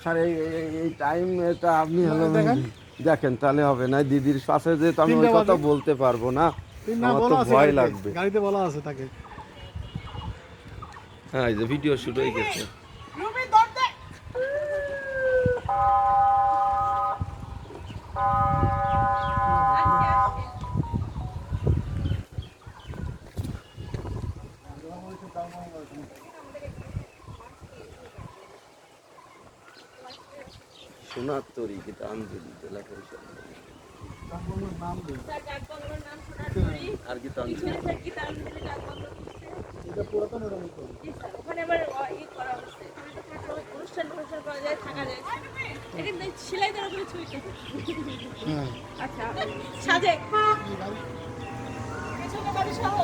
Sir এই এই- এই টাইমটা আপনি হলো দেখেন। দেখেন তাহলে হবে না। দিদির পাশে যে তো আমি ওই কথা বলতে পারব না আমার তো ভয় লাগবে। গাড়িতে বলা আছে তাকে। হ্যাঁ এই যে ভিডিও শুট হয়ে গেছে। সোনার তরি জেলা পরিষদ। বাংলোর নাম সোনারপুরি আর গীতাঞ্জলি ওখানে আবার অনুষ্ঠান অনুষ্ঠান করা যায় থাকা যায়। এখানে সেলাই দেওয়ার কোনো ছবি হ্যাঁ। আচ্ছা সাজে পেছনে গাড়ি সহ।